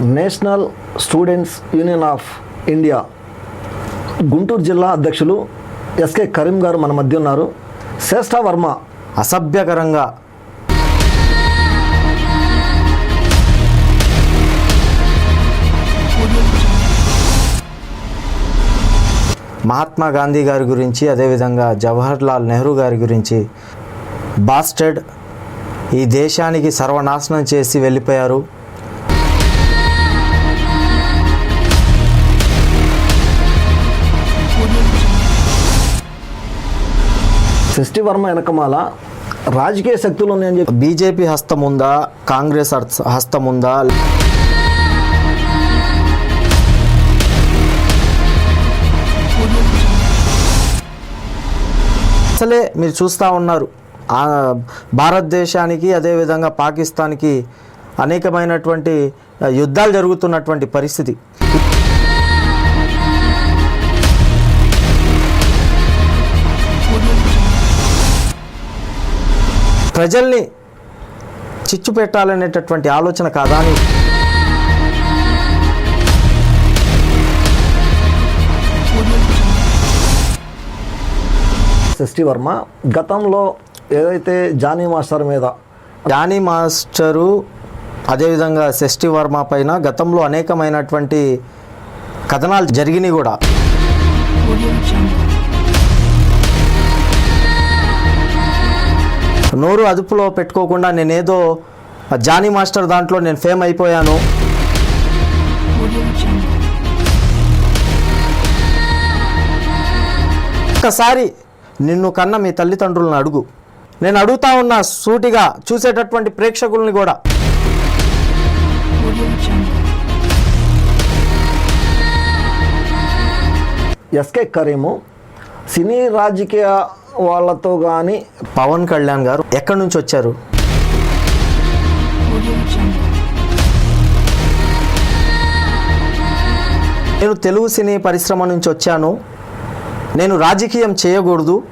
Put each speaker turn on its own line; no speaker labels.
National students union of India Guntur జిల్లా అధ్యక్షులు SK Karim గారు మన మధ్య ఉన్నారు. శ్రేష్ఠ వర్మ
అసభ్యకరంగా. మహాత్మా గాంధీ గారి గురించి అదేవిధంగా జవహర్ లాల్ నెహ్రూ గారి గురించి బాస్టెడ్ ఈ దేశానికి సర్వనాశనం చేసి వెళ్ళిపోయారు.
షష్ఠి వర్మ వెనకమాల రాజకీయ శక్తులు ఉన్నాయని చెప్పి
బీజేపీ హస్తం ఉందా? కాంగ్రెస్ హస్తం ఉందా? అసలే మీరు చూస్తూ ఉన్నారు. భారతదేశానికి అదేవిధంగా పాకిస్తాన్కి అనేకమైనటువంటి యుద్ధాలు జరుగుతున్నటువంటి పరిస్థితి. ప్రజల్ని చిచ్చు పెట్టాలనేటటువంటి ఆలోచన కాదా అని
షష్ఠి వర్మ గతంలో ఏదైతే జానీ మాస్టర్ మీద
జానీ మాస్టరు అదేవిధంగా షష్ఠి వర్మ పైన గతంలో అనేకమైనటువంటి కథనాలు జరిగినాయి కూడా. నోరు అదుపులో పెట్టుకోకుండా నేనేదో జానీ మాస్టర్ దాంట్లో నేను ఫేమ్ అయిపోయాను. ఒక్కసారి నిన్ను కన్న మీ తల్లిదండ్రులను అడుగు. నేను అడుగుతా ఉన్న సూటిగా చూసేటటువంటి ప్రేక్షకుల్ని కూడా.
ఎస్కే కరీము సినీ రాజకీయ వాళ్ళతో కానీ
పవన్ కళ్యాణ్ గారు ఎక్కడి నుంచి వచ్చారు? నేను తెలుగు సినీ పరిశ్రమ నుంచి వచ్చాను. నేను రాజకీయం చేయకూడదు.